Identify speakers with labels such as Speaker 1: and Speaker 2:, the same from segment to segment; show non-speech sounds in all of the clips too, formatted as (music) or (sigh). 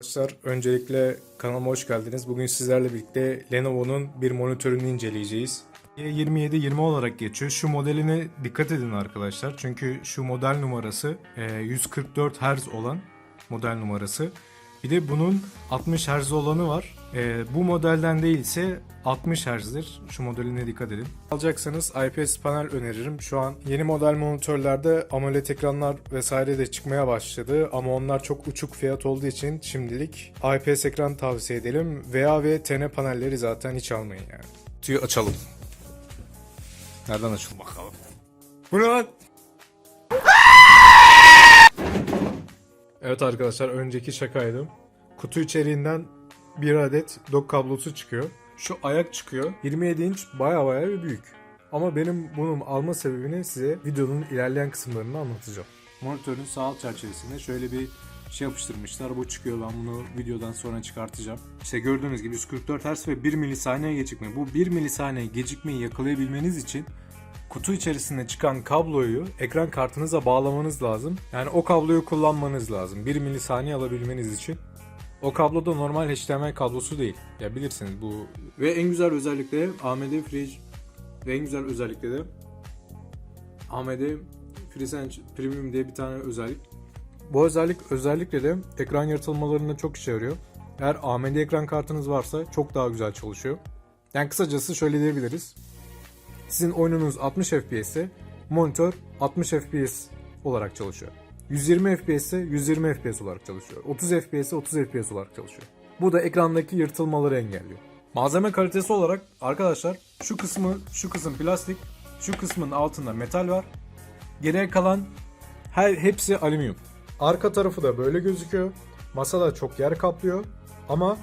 Speaker 1: Arkadaşlar öncelikle kanalıma hoş geldiniz. Bugün sizlerle birlikte Lenovo'nun bir monitörünü inceleyeceğiz. 2720 olarak geçiyor. Şu modeline dikkat edin arkadaşlar. Çünkü şu model numarası e, 144 Hz olan model numarası. Bir de bunun 60 Hz olanı var. E, bu modelden değilse 60 Hz'dir. Şu modeline dikkat edin. Alacaksanız IPS panel öneririm. Şu an yeni model monitörlerde AMOLED ekranlar vesaire de çıkmaya başladı. Ama onlar çok uçuk fiyat olduğu için şimdilik IPS ekran tavsiye edelim. VA ve TN panelleri zaten hiç almayın yani. Tüyü açalım. Nereden açalım bakalım. Bu ne lan? Evet arkadaşlar önceki şakaydı. Kutu içeriğinden bir adet dock kablosu çıkıyor. Şu ayak çıkıyor. 27 inç baya baya bir büyük. Ama benim bunun alma sebebini size videonun ilerleyen kısımlarında anlatacağım. Monitörün sağ alt çerçevesine şöyle bir şey yapıştırmışlar. Bu çıkıyor. Ben bunu videodan sonra çıkartacağım. İşte gördüğünüz gibi 144 Hz ve 1 milisaniye gecikme. Bu 1 milisaniye gecikmeyi yakalayabilmeniz için kutu içerisinde çıkan kabloyu ekran kartınıza bağlamanız lazım. Yani o kabloyu kullanmanız lazım. 1 milisaniye alabilmeniz için. O kablo da normal HDMI kablosu değil. Ya bilirsiniz bu. Ve en güzel özellikle AMD Free ve en güzel özellikle de AMD FreeSense Premium diye bir tane özellik. Bu özellik özellikle de ekran yaratılmalarında çok işe yarıyor. Eğer AMD ekran kartınız varsa çok daha güzel çalışıyor. Yani kısacası şöyle diyebiliriz. Sizin oyununuz 60 FPS monitör 60 FPS olarak çalışıyor. 120 FPS ise 120 FPS olarak çalışıyor. 30 FPS ise 30 FPS olarak çalışıyor. Bu da ekrandaki yırtılmaları engelliyor. Malzeme kalitesi olarak arkadaşlar şu kısmı şu kısım plastik, şu kısmın altında metal var. Geriye kalan her hepsi alüminyum. Arka tarafı da böyle gözüküyor. Masa da çok yer kaplıyor ama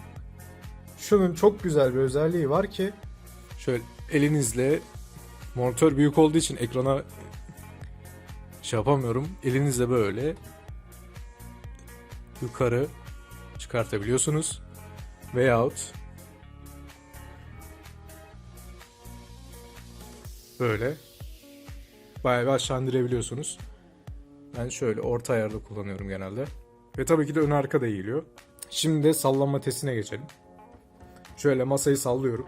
Speaker 1: şunun çok güzel bir özelliği var ki şöyle elinizle monitör büyük olduğu için ekrana şey yapamıyorum. Elinizle böyle yukarı çıkartabiliyorsunuz. Veyahut böyle bayağı bir aşağı indirebiliyorsunuz. Ben şöyle orta ayarda kullanıyorum genelde. Ve tabii ki de ön arka da eğiliyor. Şimdi de sallanma testine geçelim. Şöyle masayı sallıyorum.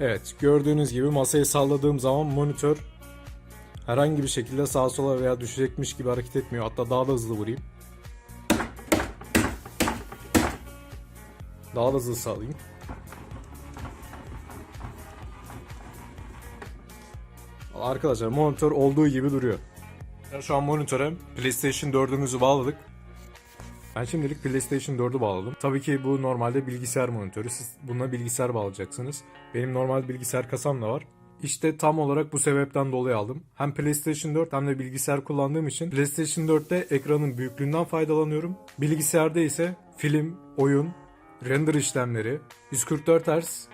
Speaker 1: Evet gördüğünüz gibi masayı salladığım zaman monitör herhangi bir şekilde sağa sola veya düşecekmiş gibi hareket etmiyor. Hatta daha da hızlı vurayım. Daha da hızlı sağlayayım. Arkadaşlar monitör olduğu gibi duruyor. Şu an monitöre PlayStation 4'ümüzü bağladık. Ben şimdilik PlayStation 4'ü bağladım. Tabii ki bu normalde bilgisayar monitörü. Siz buna bilgisayar bağlayacaksınız. Benim normal bilgisayar kasam da var. İşte tam olarak bu sebepten dolayı aldım. Hem PlayStation 4 hem de bilgisayar kullandığım için PlayStation 4'te ekranın büyüklüğünden faydalanıyorum. Bilgisayarda ise film, oyun, render işlemleri, 144 Hz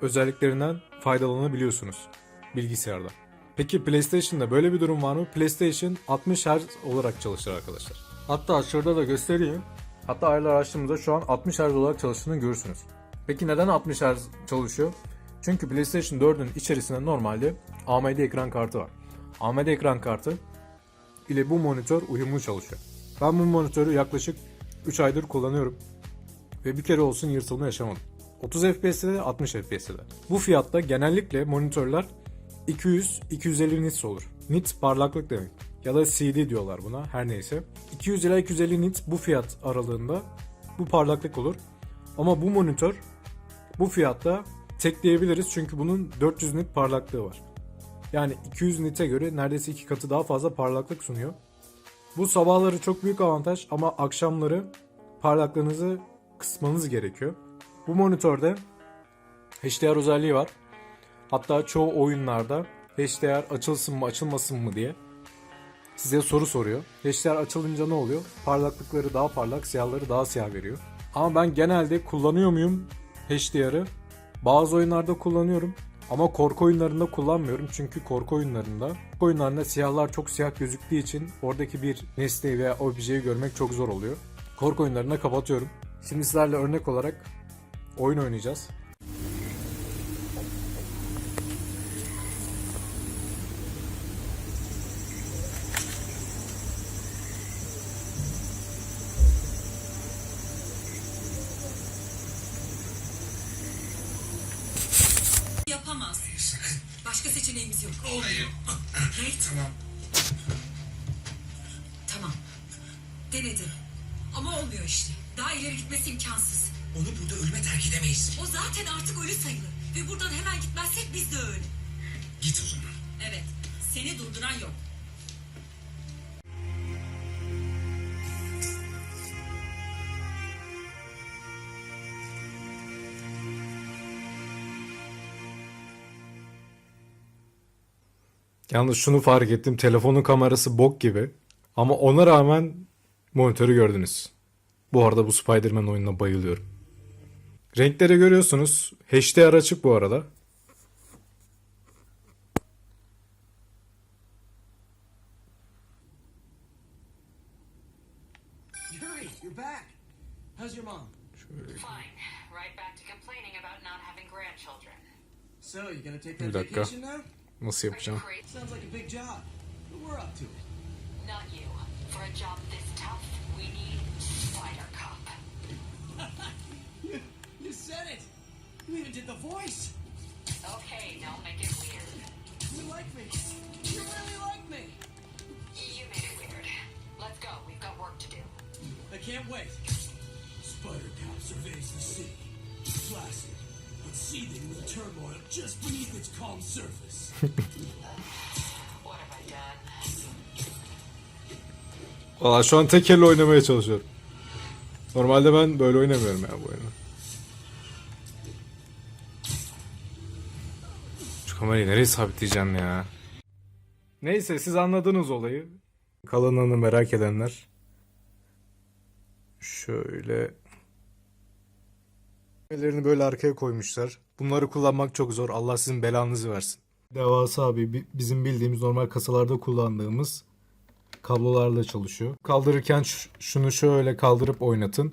Speaker 1: özelliklerinden faydalanabiliyorsunuz bilgisayarda. Peki PlayStation'da böyle bir durum var mı? PlayStation 60 Hz olarak çalışır arkadaşlar. Hatta şurada da göstereyim. Hatta ayarlar açtığımızda şu an 60 Hz olarak çalıştığını görürsünüz. Peki neden 60 Hz çalışıyor? Çünkü PlayStation 4'ün içerisinde normalde AMD ekran kartı var. AMD ekran kartı ile bu monitör uyumlu çalışıyor. Ben bu monitörü yaklaşık 3 aydır kullanıyorum. Ve bir kere olsun yırtılma yaşamadım. 30 FPS'de de 60 FPS'de de. Bu fiyatta genellikle monitörler 200-250 nits olur. Nits parlaklık demek. Ya da CD diyorlar buna her neyse. 200 ila 250 nits bu fiyat aralığında bu parlaklık olur. Ama bu monitör bu fiyatta tek diyebiliriz çünkü bunun 400 nit parlaklığı var. Yani 200 nite göre neredeyse iki katı daha fazla parlaklık sunuyor. Bu sabahları çok büyük avantaj ama akşamları parlaklığınızı kısmanız gerekiyor. Bu monitörde HDR özelliği var. Hatta çoğu oyunlarda HDR açılsın mı açılmasın mı diye size soru soruyor. HDR açılınca ne oluyor? Parlaklıkları daha parlak, siyahları daha siyah veriyor. Ama ben genelde kullanıyor muyum HDR'ı? Bazı oyunlarda kullanıyorum. Ama korku oyunlarında kullanmıyorum. Çünkü korku oyunlarında korku oyunlarında siyahlar çok siyah gözüktüğü için oradaki bir nesneyi veya objeyi görmek çok zor oluyor. Korku oyunlarında kapatıyorum. Şimdi sizlerle örnek olarak oyun oynayacağız.
Speaker 2: Seçeneğimiz yok. Olmuyor. Nate. Tamam. Tamam. Denedi. Ama olmuyor işte. Daha ileri gitmesi imkansız.
Speaker 3: Onu burada ölüme terk edemeyiz.
Speaker 2: O zaten artık ölü sayılır. Ve buradan hemen gitmezsek biz de öyle.
Speaker 3: Git o zaman.
Speaker 2: Evet. Seni durduran yok.
Speaker 1: Yalnız şunu fark ettim. Telefonun kamerası bok gibi. Ama ona rağmen monitörü gördünüz. Bu arada bu Spider-Man oyununa bayılıyorum. Renkleri görüyorsunuz. HDR açık bu arada.
Speaker 4: Yuri, you're back. How's your mom?
Speaker 5: Fine. Right back to complaining about not having grandchildren.
Speaker 4: So, you gonna take
Speaker 1: Bir dakika.
Speaker 4: Vacation now?
Speaker 1: Nasıl
Speaker 5: Are you
Speaker 1: yapacağım?
Speaker 5: crazy?
Speaker 4: Sounds like a big job. But we're up to it.
Speaker 5: Not you. For a job this tough, we need Spider Cop.
Speaker 4: You, (laughs) you said it. You even did the voice.
Speaker 5: Okay, don't make it weird.
Speaker 4: You like me. You really like me.
Speaker 5: You made it weird. Let's go. We've got work to do.
Speaker 4: I can't wait. Spider Cop surveys the city. Placid, but seething with turmoil just beneath its calm surface. (laughs)
Speaker 5: What have I done?
Speaker 1: Valla şu an tek elle oynamaya çalışıyorum. Normalde ben böyle oynamıyorum ya bu oyunu. Şu kamerayı nereye sabitleyeceğim ya? Neyse siz anladınız olayı. Kalanını merak edenler. Şöyle. Ellerini böyle arkaya koymuşlar. Bunları kullanmak çok zor. Allah sizin belanızı versin. Devasa abi bi- bizim bildiğimiz normal kasalarda kullandığımız kablolarla çalışıyor. Kaldırırken şunu şöyle kaldırıp oynatın.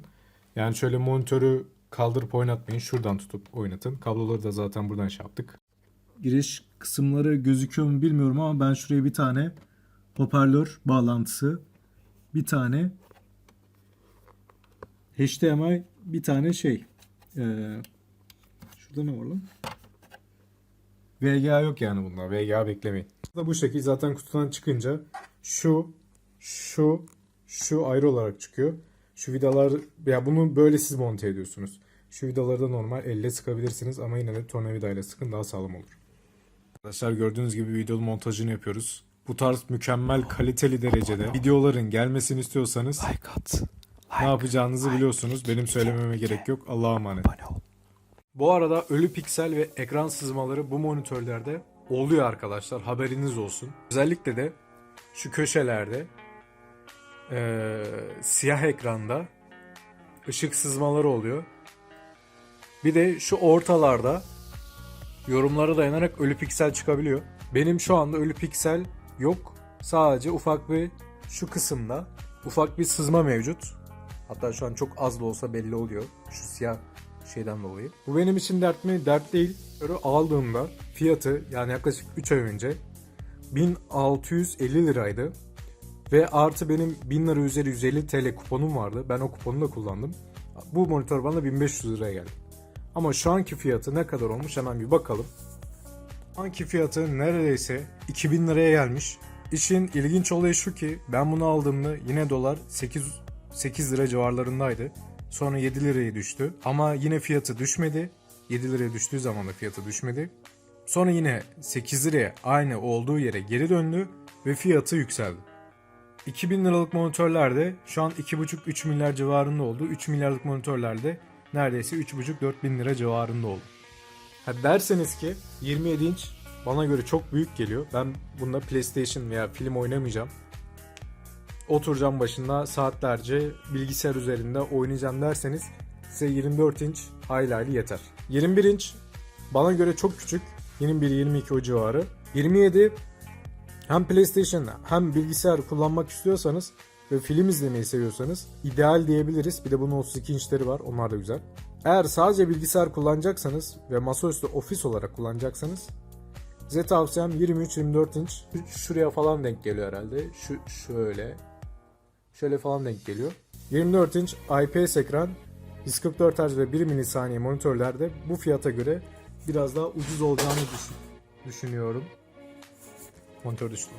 Speaker 1: Yani şöyle monitörü kaldırıp oynatmayın. Şuradan tutup oynatın. Kabloları da zaten buradan şey yaptık. Giriş kısımları gözüküyor mu bilmiyorum ama ben şuraya bir tane hoparlör bağlantısı, bir tane HDMI, bir tane şey. Ee, şurada ne var lan? VGA yok yani bunda. VGA beklemeyin. Bu şekil zaten kutudan çıkınca şu, şu, şu ayrı olarak çıkıyor. Şu vidalar ya bunu böyle siz monte ediyorsunuz. Şu vidaları da normal elle sıkabilirsiniz ama yine de tornavidayla sıkın daha sağlam olur. Arkadaşlar gördüğünüz gibi video montajını yapıyoruz. Bu tarz mükemmel kaliteli derecede videoların gelmesini istiyorsanız like at. Ne yapacağınızı biliyorsunuz. Benim söylememe gerek yok. Allah'a emanet. Bu arada ölü piksel ve ekran sızmaları bu monitörlerde oluyor arkadaşlar. Haberiniz olsun. Özellikle de şu köşelerde eee, siyah ekranda ışık sızmaları oluyor. Bir de şu ortalarda yorumlara dayanarak ölü piksel çıkabiliyor. Benim şu anda ölü piksel yok. Sadece ufak bir şu kısımda ufak bir sızma mevcut. Hatta şu an çok az da olsa belli oluyor. Şu siyah şeyden dolayı. Bu benim için dert mi? Dert değil. Ürü aldığımda fiyatı yani yaklaşık 3 ay önce 1650 liraydı. Ve artı benim 1000 lira üzeri 150 TL kuponum vardı. Ben o kuponu da kullandım. Bu monitör bana 1500 liraya geldi. Ama şu anki fiyatı ne kadar olmuş hemen bir bakalım. Şu anki fiyatı neredeyse 2000 liraya gelmiş. İşin ilginç olayı şu ki ben bunu aldığımda yine dolar 8 8 lira civarlarındaydı. Sonra 7 liraya düştü. Ama yine fiyatı düşmedi. 7 liraya düştüğü zaman da fiyatı düşmedi. Sonra yine 8 liraya aynı olduğu yere geri döndü ve fiyatı yükseldi. 2000 liralık monitörlerde şu an 2,5-3 milyar civarında oldu. 3 milyarlık monitörlerde neredeyse 3,5-4 bin lira civarında oldu. Ha derseniz ki 27 inç bana göre çok büyük geliyor. Ben bunda PlayStation veya film oynamayacağım. Oturacağım başında saatlerce bilgisayar üzerinde oynayacağım derseniz size 24 inç hayli yeter. 21 inç bana göre çok küçük. 21-22 o civarı. 27 hem PlayStation hem bilgisayar kullanmak istiyorsanız ve film izlemeyi seviyorsanız ideal diyebiliriz. Bir de bunun 32 inçleri var. Onlar da güzel. Eğer sadece bilgisayar kullanacaksanız ve masaüstü ofis olarak kullanacaksanız size tavsiyem 23-24 inç. Şuraya falan denk geliyor herhalde. Şu şöyle. Şöyle falan denk geliyor. 24 inç IPS ekran 144 Hz ve 1 milisaniye monitörlerde bu fiyata göre biraz daha ucuz olacağını düşün düşünüyorum. Monitör düştü.